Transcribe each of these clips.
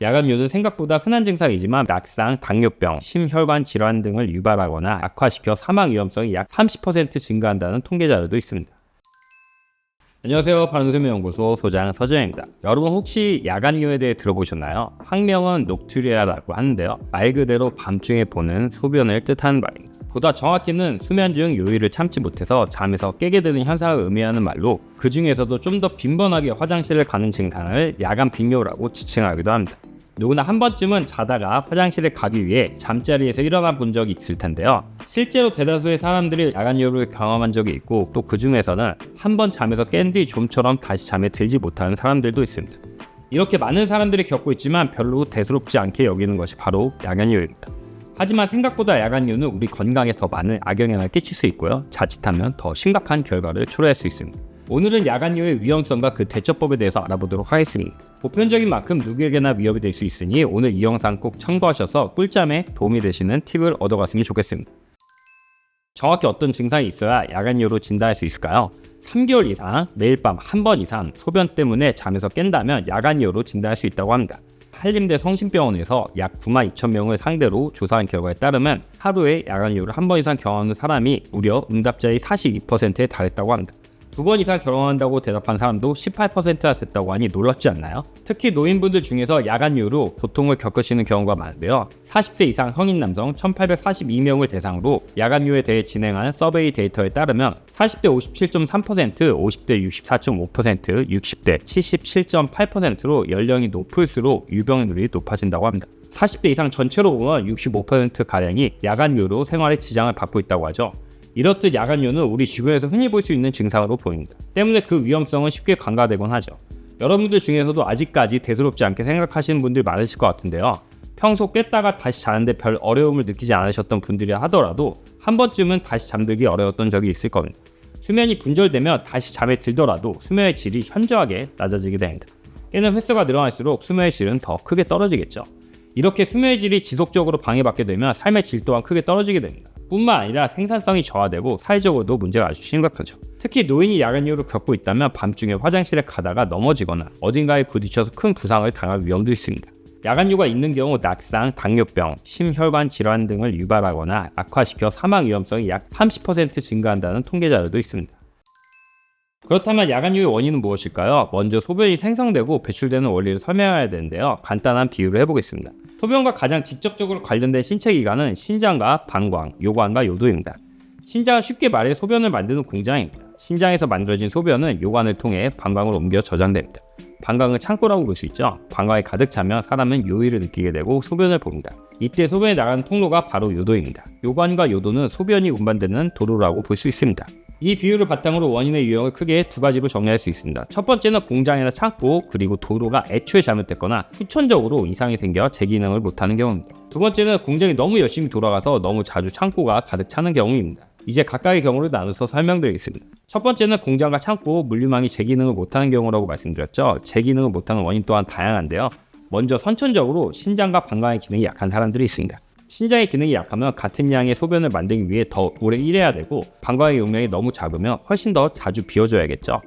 야간요는 생각보다 흔한 증상이지만 낙상, 당뇨병, 심혈관 질환 등을 유발하거나 악화시켜 사망 위험성이 약 30% 증가한다는 통계 자료도 있습니다. 안녕하세요. 바른세명연구소 소장 서재입니다. 여러분 혹시 야간요에 대해 들어보셨나요? 학명은 녹투리아라고 하는데요. 말 그대로 밤중에 보는 소변을 뜻하는 말입니다. 보다 정확히는 수면 중 요일을 참지 못해서 잠에서 깨게 되는 현상을 의미하는 말로 그 중에서도 좀 더 빈번하게 화장실을 가는 증상을 야간 빈뇨라고 지칭하기도 합니다. 누구나 한 번쯤은 자다가 화장실에 가기 위해 잠자리에서 일어나 본 적이 있을 텐데요. 실제로 대다수의 사람들이 야간 요를 경험한 적이 있고 또 그 중에서는 한 번 잠에서 깬 뒤 좀처럼 다시 잠에 들지 못하는 사람들도 있습니다. 이렇게 많은 사람들이 겪고 있지만 별로 대수롭지 않게 여기는 것이 바로 야간 요입니다. 하지만 생각보다 야간 요는 우리 건강에 더 많은 악영향을 끼칠 수 있고요. 자칫하면 더 심각한 결과를 초래할 수 있습니다. 오늘은 야간요의 위험성과 그 대처법에 대해서 알아보도록 하겠습니다. 보편적인 만큼 누구에게나 위협이 될 수 있으니 오늘 이 영상 꼭 참고하셔서 꿀잠에 도움이 되시는 팁을 얻어갔으면 좋겠습니다. 정확히 어떤 증상이 있어야 야간요로 진단할 수 있을까요? 3개월 이상 매일 밤 한 번 이상 소변 때문에 잠에서 깬다면 야간요로 진단할 수 있다고 합니다. 한림대 성심병원에서 약 9만 2천 명을 상대로 조사한 결과에 따르면 하루에 야간요를 한 번 이상 경험하는 사람이 무려 응답자의 42%에 달했다고 합니다. 두 번 이상 결혼한다고 대답한 사람도 18%나 됐다고 하니 놀랍지 않나요? 특히 노인분들 중에서 야간요로 고통을 겪으시는 경우가 많은데요. 40세 이상 성인 남성 1842명을 대상으로 야간요에 대해 진행한 서베이 데이터에 따르면 40대 57.3%, 50대 64.5%, 60대 77.8%로 연령이 높을수록 유병률이 높아진다고 합니다. 40대 이상 전체로 보면 65%가량이 야간요로 생활에 지장을 받고 있다고 하죠. 이렇듯 야간요는 우리 주변에서 흔히 볼 수 있는 증상으로 보입니다. 때문에 그 위험성은 쉽게 간과되곤 하죠. 여러분들 중에서도 아직까지 대수롭지 않게 생각하시는 분들 많으실 것 같은데요. 평소 깼다가 다시 자는데 별 어려움을 느끼지 않으셨던 분들이라 하더라도 한 번쯤은 다시 잠들기 어려웠던 적이 있을 겁니다. 수면이 분절되면 다시 잠에 들더라도 수면의 질이 현저하게 낮아지게 됩니다. 깨는 횟수가 늘어날수록 수면의 질은 더 크게 떨어지겠죠. 이렇게 수면의 질이 지속적으로 방해받게 되면 삶의 질 또한 크게 떨어지게 됩니다. 뿐만 아니라 생산성이 저하되고 사회적으로도 문제가 아주 심각하죠. 특히 노인이 야간요를 겪고 있다면 밤중에 화장실에 가다가 넘어지거나 어딘가에 부딪혀서 큰 부상을 당할 위험도 있습니다. 야간요가 있는 경우 낙상, 당뇨병, 심혈관 질환 등을 유발하거나 악화시켜 사망 위험성이 약 30% 증가한다는 통계 자료도 있습니다. 그렇다면 야간요의 원인은 무엇일까요? 먼저 소변이 생성되고 배출되는 원리를 설명해야 되는데요. 간단한 비유를 해보겠습니다. 소변과 가장 직접적으로 관련된 신체 기관은 신장과 방광, 요관과 요도입니다. 신장은 쉽게 말해 소변을 만드는 공장입니다. 신장에서 만들어진 소변은 요관을 통해 방광으로 옮겨 저장됩니다. 방광은 창고라고 볼 수 있죠. 방광이 가득 차면 사람은 요의를 느끼게 되고 소변을 봅니다. 이때 소변이 나가는 통로가 바로 요도입니다. 요관과 요도는 소변이 운반되는 도로라고 볼 수 있습니다. 이 비율을 바탕으로 원인의 유형을 크게 두 가지로 정리할 수 있습니다. 첫 번째는 공장이나 창고 그리고 도로가 애초에 잘못됐거나 후천적으로 이상이 생겨 제 기능을 못하는 경우입니다. 두 번째는 공장이 너무 열심히 돌아가서 너무 자주 창고가 가득 차는 경우입니다. 이제 각각의 경우를 나눠서 설명드리겠습니다. 첫 번째는 공장과 창고, 물류망이 제 기능을 못하는 경우라고 말씀드렸죠. 제 기능을 못하는 원인 또한 다양한데요. 먼저 선천적으로 신장과 방광의 기능이 약한 사람들이 있습니다. 신장의 기능이 약하면 같은 양의 소변을 만들기 위해 더 오래 일해야 되고 방광의 용량이 너무 작으면 훨씬 더 자주 비워줘야겠죠.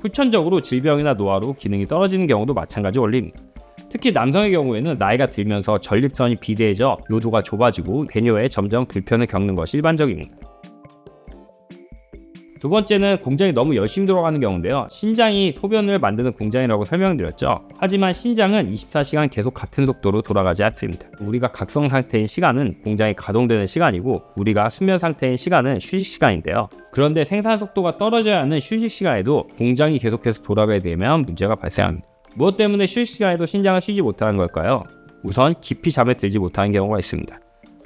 후천적으로 질병이나 노화로 기능이 떨어지는 경우도 마찬가지 원리입니다. 특히 남성의 경우에는 나이가 들면서 전립선이 비대해져 요도가 좁아지고 배뇨에 점점 불편을 겪는 것이 일반적입니다. 두 번째는 공장이 너무 열심히 돌아가는 경우인데요. 신장이 소변을 만드는 공장이라고 설명드렸죠. 하지만 신장은 24시간 계속 같은 속도로 돌아가지 않습니다. 우리가 각성 상태인 시간은 공장이 가동되는 시간이고 우리가 수면 상태인 시간은 휴식 시간인데요. 그런데 생산 속도가 떨어져야 하는 휴식 시간에도 공장이 계속해서 돌아가게 되면 문제가 발생합니다. 무엇 때문에 휴식 시간에도 신장을 쉬지 못하는 걸까요? 우선 깊이 잠에 들지 못하는 경우가 있습니다.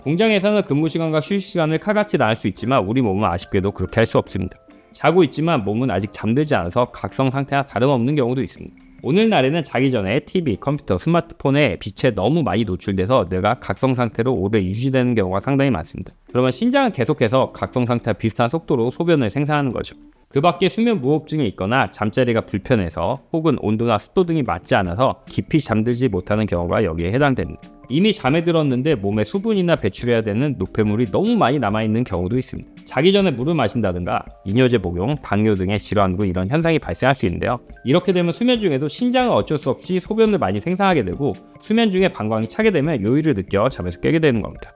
공장에서는 근무 시간과 휴식 시간을 칼같이 나눌 수 있지만 우리 몸은 아쉽게도 그렇게 할 수 없습니다. 자고 있지만 몸은 아직 잠들지 않아서 각성 상태와 다름없는 경우도 있습니다. 오늘날에는 자기 전에 TV, 컴퓨터, 스마트폰에 빛에 너무 많이 노출돼서 뇌가 각성 상태로 오래 유지되는 경우가 상당히 많습니다. 그러면 신장은 계속해서 각성 상태와 비슷한 속도로 소변을 생산하는 거죠. 그 밖에 수면 무호흡증이 있거나 잠자리가 불편해서 혹은 온도나 습도 등이 맞지 않아서 깊이 잠들지 못하는 경우가 여기에 해당됩니다. 이미 잠에 들었는데 몸에 수분이나 배출해야 되는 노폐물이 너무 많이 남아있는 경우도 있습니다. 자기 전에 물을 마신다든가 이뇨제 복용, 당뇨 등의 질환 후 이런 현상이 발생할 수 있는데요. 이렇게 되면 수면 중에도 신장은 어쩔 수 없이 소변을 많이 생산하게 되고 수면 중에 방광이 차게 되면 요의를 느껴 잠에서 깨게 되는 겁니다.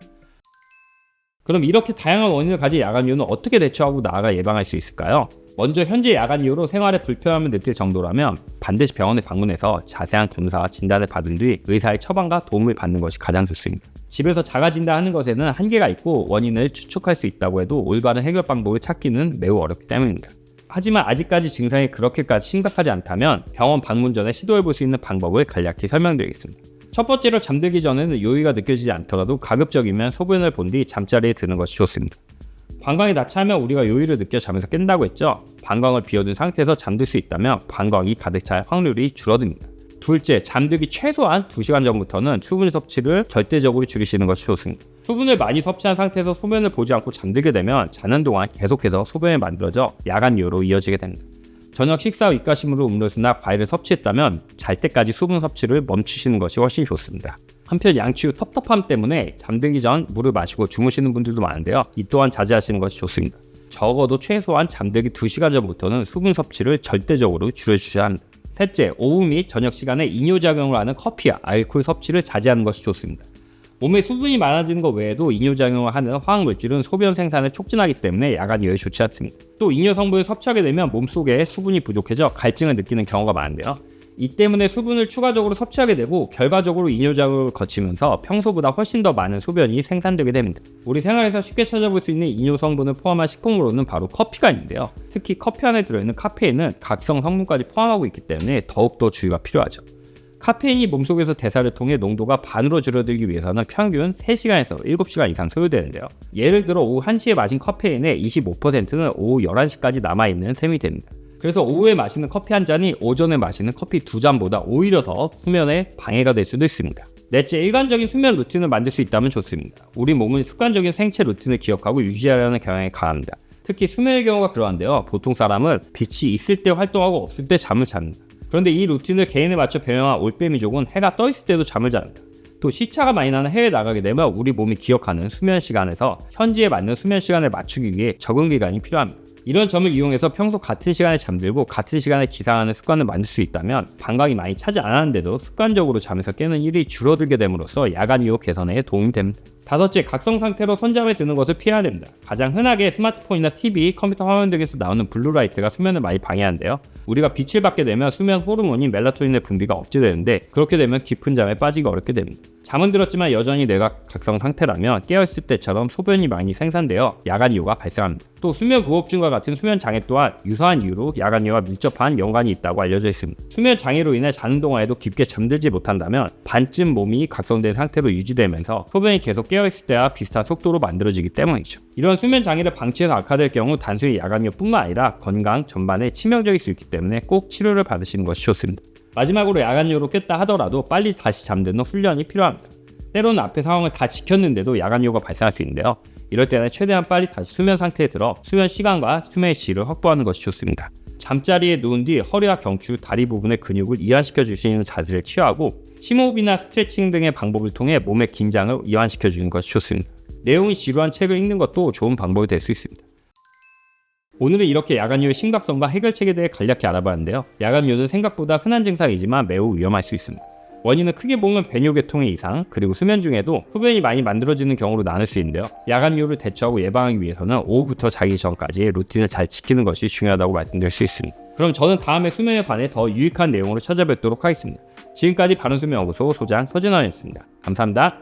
그럼 이렇게 다양한 원인을 가진 야간 이유는 어떻게 대처하고 나아가 예방할 수 있을까요? 먼저 현재 야간 이후로 생활에 불편함을 느낄 정도라면 반드시 병원에 방문해서 자세한 검사와 진단을 받은 뒤 의사의 처방과 도움을 받는 것이 가장 좋습니다. 집에서 자가 진단하는 것에는 한계가 있고 원인을 추측할 수 있다고 해도 올바른 해결 방법을 찾기는 매우 어렵기 때문입니다. 하지만 아직까지 증상이 그렇게까지 심각하지 않다면 병원 방문 전에 시도해 볼 수 있는 방법을 간략히 설명드리겠습니다. 첫 번째로 잠들기 전에는 요의가 느껴지지 않더라도 가급적이면 소변을 본 뒤 잠자리에 드는 것이 좋습니다. 방광이 낮차면 우리가 요의를 느껴 잠에서 깬다고 했죠. 방광을 비워둔 상태에서 잠들 수 있다면 방광이 가득 찰 확률이 줄어듭니다. 둘째, 잠들기 최소한 2시간 전부터는 수분 섭취를 절대적으로 줄이시는 것이 좋습니다. 수분을 많이 섭취한 상태에서 소변을 보지 않고 잠들게 되면 자는 동안 계속해서 소변이 만들어져 야간 요로 이어지게 됩니다. 저녁 식사 후 입가심으로 음료수나 과일을 섭취했다면 잘 때까지 수분 섭취를 멈추시는 것이 훨씬 좋습니다. 한편 양치 후 텁텁함 때문에 잠들기 전 물을 마시고 주무시는 분들도 많은데요. 이 또한 자제하시는 것이 좋습니다. 적어도 최소한 잠들기 2시간 전부터는 수분 섭취를 절대적으로 줄여주셔야 합니다. 셋째, 오후 및 저녁 시간에 이뇨작용을 하는 커피와 알코올 섭취를 자제하는 것이 좋습니다. 몸에 수분이 많아지는 것 외에도 이뇨작용을 하는 화학물질은 소변 생산을 촉진하기 때문에 야간 이후에 좋지 않습니다. 또 이뇨 성분을 섭취하게 되면 몸속에 수분이 부족해져 갈증을 느끼는 경우가 많은데요. 이 때문에 수분을 추가적으로 섭취하게 되고 결과적으로 이뇨작용을 거치면서 평소보다 훨씬 더 많은 소변이 생산되게 됩니다. 우리 생활에서 쉽게 찾아볼 수 있는 이뇨 성분을 포함한 식품으로는 바로 커피가 있는데요. 특히 커피 안에 들어있는 카페인은 각성 성분까지 포함하고 있기 때문에 더욱더 주의가 필요하죠. 카페인이 몸속에서 대사를 통해 농도가 반으로 줄어들기 위해서는 평균 3시간에서 7시간 이상 소요되는데요. 예를 들어 오후 1시에 마신 커피인의 25%는 오후 11시까지 남아있는 셈이 됩니다. 그래서 오후에 마시는 커피 한 잔이 오전에 마시는 커피 두 잔보다 오히려 더 수면에 방해가 될 수도 있습니다. 넷째, 일관적인 수면 루틴을 만들 수 있다면 좋습니다. 우리 몸은 습관적인 생체 루틴을 기억하고 유지하려는 경향이 강합니다. 특히 수면의 경우가 그러한데요. 보통 사람은 빛이 있을 때 활동하고 없을 때 잠을 잡니다. 그런데 이 루틴을 개인에 맞춰 변형한 올빼미족은 해가 떠 있을 때도 잠을 잡니다. 또 시차가 많이 나는 해외에 나가게 되면 우리 몸이 기억하는 수면 시간에서 현지에 맞는 수면 시간을 맞추기 위해 적응 기간이 필요합니다. 이런 점을 이용해서 평소 같은 시간에 잠들고 같은 시간에 기상하는 습관을 만들 수 있다면 방광이 많이 차지 않았는데도 습관적으로 잠에서 깨는 일이 줄어들게 됨으로써 야간 유혹 개선에 도움이 됩니다. 다섯째, 각성 상태로 손잠에 드는 것을 피해야 됩니다. 가장 흔하게 스마트폰이나 TV, 컴퓨터 화면 등에서 나오는 블루라이트가 수면을 많이 방해하는데요. 우리가 빛을 받게 되면 수면 호르몬인 멜라토닌의 분비가 억제되는데 그렇게 되면 깊은 잠에 빠지기 어렵게 됩니다. 잠은 들었지만 여전히 뇌가 각성 상태라면 깨어있을 때처럼 소변이 많이 생산되어 야간 이유가 발생합니다. 또 수면 부호흡증과 같은 수면 장애 또한 유사한 이유로 야간 이유와 밀접한 연관이 있다고 알려져 있습니다. 수면 장애로 인해 자는 동안에도 깊게 잠들지 못한다면 반쯤 몸이 각성된 상태로 유지되면서 소변이 계속 깨어있을 때와 비슷한 속도로 만들어지기 때문이죠. 이런 수면 장애를 방치해서 악화될 경우 단순히 야간 이유뿐만 아니라 건강 전반에 치명적일 수 있기 때문에 꼭 치료를 받으시는 것이 좋습니다. 마지막으로 야간요로 깼다 하더라도 빨리 다시 잠드는 훈련이 필요합니다. 때로는 앞에 상황을 다 지켰는데도 야간요가 발생할 수 있는데요. 이럴 때는 최대한 빨리 다시 수면 상태에 들어 수면 시간과 수면의 질을 확보하는 것이 좋습니다. 잠자리에 누운 뒤 허리와 경추, 다리 부분의 근육을 이완시켜 주시는 자세를 취하고 심호흡이나 스트레칭 등의 방법을 통해 몸의 긴장을 이완시켜 주는 것이 좋습니다. 내용이 지루한 책을 읽는 것도 좋은 방법이 될 수 있습니다. 오늘은 이렇게 야간요의 심각성과 해결책에 대해 간략히 알아봤는데요. 야간요는 생각보다 흔한 증상이지만 매우 위험할 수 있습니다. 원인은 크게 보면 배뇨계통의 이상, 그리고 수면 중에도 흡연이 많이 만들어지는 경우로 나눌 수 있는데요. 야간요를 대처하고 예방하기 위해서는 오후부터 자기 전까지 루틴을 잘 지키는 것이 중요하다고 말씀드릴 수 있습니다. 그럼 저는 다음에 수면에 관해 더 유익한 내용으로 찾아뵙도록 하겠습니다. 지금까지 바른수면연구소 소장 서진원이었습니다. 감사합니다.